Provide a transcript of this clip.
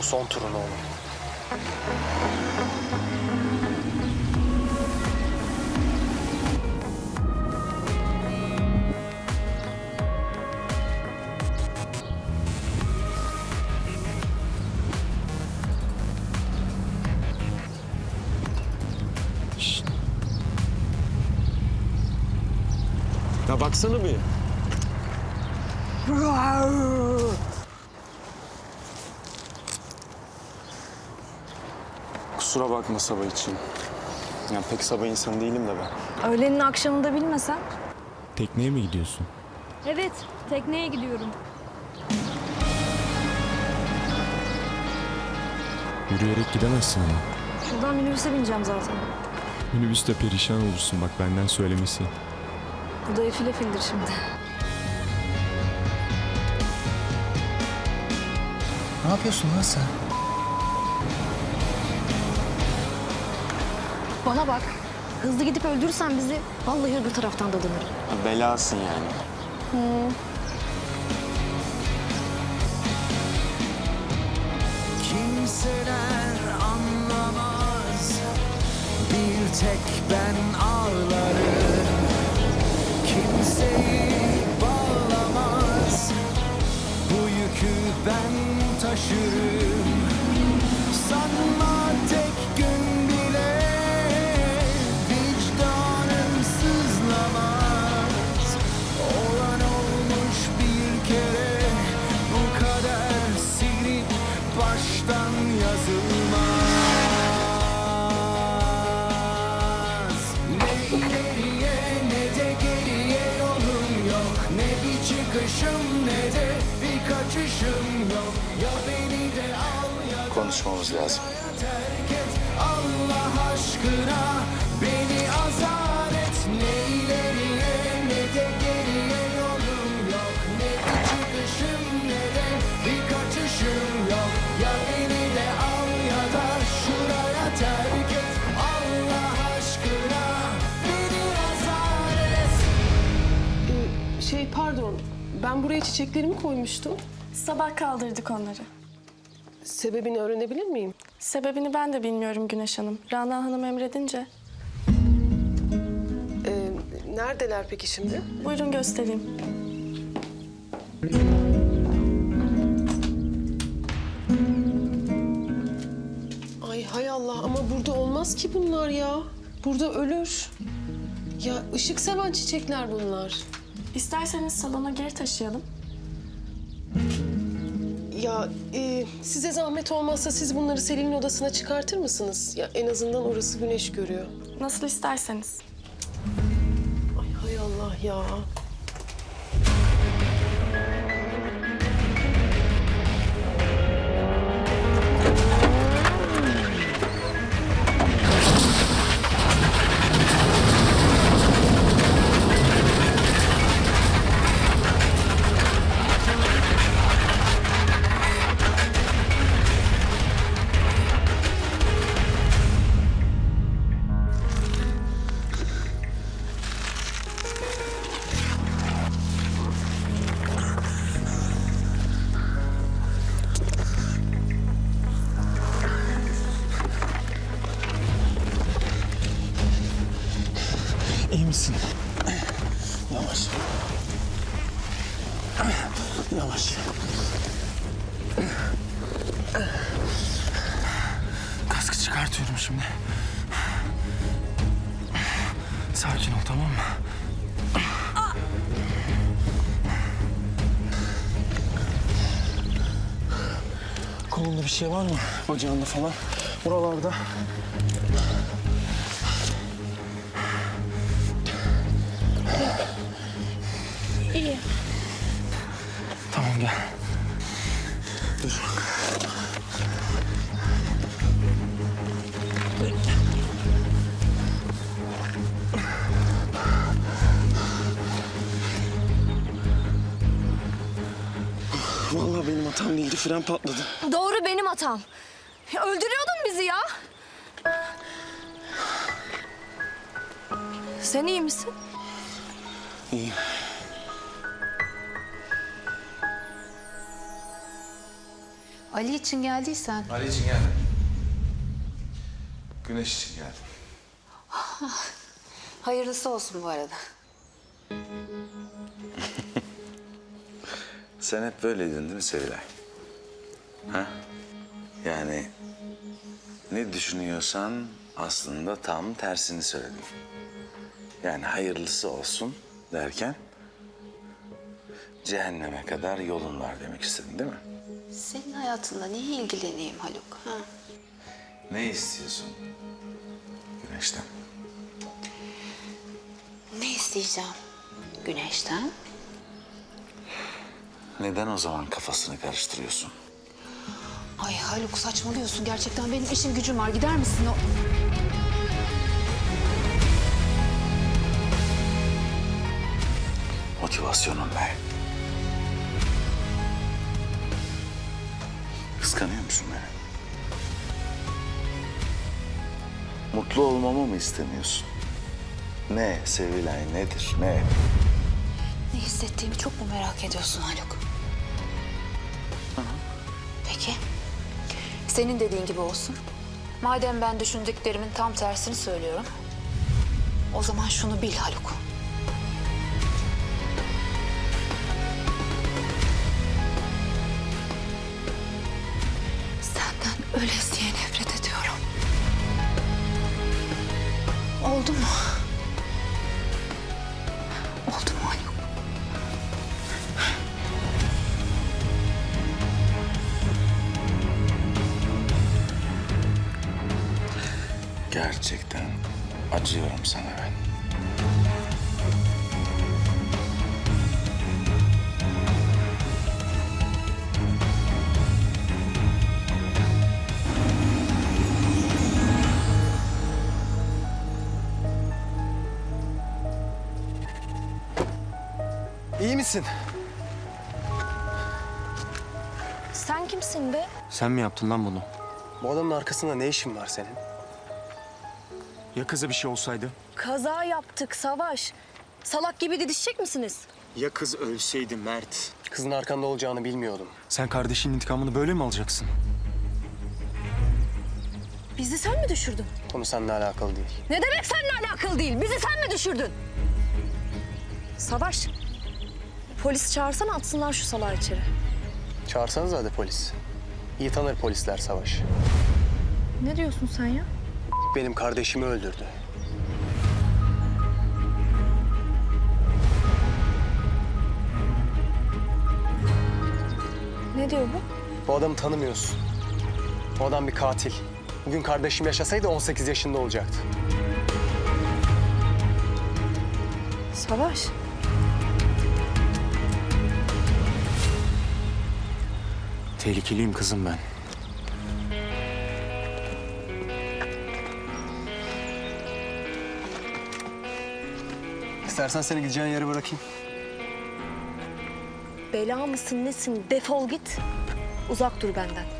Bu son turun oğlum. Ya baksana bir. Kusura bakma sabah için. Ya pek sabah insanı değilim de ben. Öğlenin akşamında bilmesen. Tekneye mi gidiyorsun? Evet, tekneye gidiyorum. Yürüyerek gidemezsin ama. Şuradan minibüse bineceğim zaten. Minibüste perişan olursun bak benden söylemesi. Bu da efil efildir şimdi. Ne yapıyorsun lan sen? Bana bak. Hızlı gidip öldürürsen bizi vallahi öbür taraftan da dönerim. Ha, belasın yani. Kimseler anlamaz Bir tek ben ağlarım Kimseyi bağlamaz Bu yükü ben taşırım Sanma tek gün çıkışım ne de bir kaçışım yok. Ya beni de al ya Konuşmamız lazım. terk et. Allah aşkına beni azar ben buraya çiçeklerimi koymuştum. Sabah kaldırdık onları. Sebebini öğrenebilir miyim? Sebebini ben de bilmiyorum Güneş Hanım. Rana Hanım emredince. Ee, neredeler peki şimdi? Buyurun göstereyim. Ay hay Allah ama burada olmaz ki bunlar ya. Burada ölür. Ya ışık seven çiçekler bunlar. İsterseniz salona geri taşıyalım. Ya e, size zahmet olmazsa siz bunları Selin'in odasına çıkartır mısınız? Ya en azından orası güneş görüyor. Nasıl isterseniz. Ay hay Allah ya. Yavaş. Kaskı çıkartıyorum şimdi. Sakin ol tamam mı? Kolunda bir şey var mı? Bacağında falan. Buralarda. Gel. Dur. Vallahi benim hatam değildi. Fren patladı. Doğru benim hatam. Öldürüyordun bizi ya. Sen iyi misin? İyiyim. Ali için geldiysen Ali için geldim. Güneş için geldim. hayırlısı olsun bu arada. Sen hep böyleydin değil mi Sevilay? Ha? Yani ne düşünüyorsan aslında tam tersini söyledin. Yani hayırlısı olsun derken cehenneme kadar yolun var demek istedin değil mi? Senin hayatınla niye ilgileneyim Haluk? Ha? Ne istiyorsun Güneş'ten? Ne isteyeceğim Güneş'ten? Neden o zaman kafasını karıştırıyorsun? Ay Haluk saçmalıyorsun gerçekten. Benim işim gücüm var. Gider misin o? Motivasyonun ne? Kıskanıyor musun beni? Mutlu olmamı mı istemiyorsun? Ne Sevilay nedir ne? Ne hissettiğimi çok mu merak ediyorsun Haluk? Peki. Senin dediğin gibi olsun. Madem ben düşündüklerimin tam tersini söylüyorum. O zaman şunu bil Haluk. Ölesiye nefret ediyorum. Oldu mu? Oldu mu Haluk? Gerçekten acıyorum sana ben. İyi misin? Sen kimsin be? Sen mi yaptın lan bunu? Bu adamın arkasında ne işin var senin? Ya kıza bir şey olsaydı? Kaza yaptık Savaş. Salak gibi didişecek misiniz? Ya kız ölseydi Mert? Kızın arkanda olacağını bilmiyordum. Sen kardeşinin intikamını böyle mi alacaksın? Bizi sen mi düşürdün? Konu seninle alakalı değil. Ne demek seninle alakalı değil? Bizi sen mi düşürdün? Savaş. Polis çağırsana atsınlar şu salağı içeri. Çağırsanız hadi polis. İyi tanır polisler Savaş. Ne diyorsun sen ya? Benim kardeşimi öldürdü. Ne diyor bu? Bu adamı tanımıyorsun. Bu adam bir katil. Bugün kardeşim yaşasaydı 18 yaşında olacaktı. Savaş. Tehlikeliyim kızım ben. İstersen seni gideceğin yere bırakayım. Bela mısın nesin? Defol git. Uzak dur benden.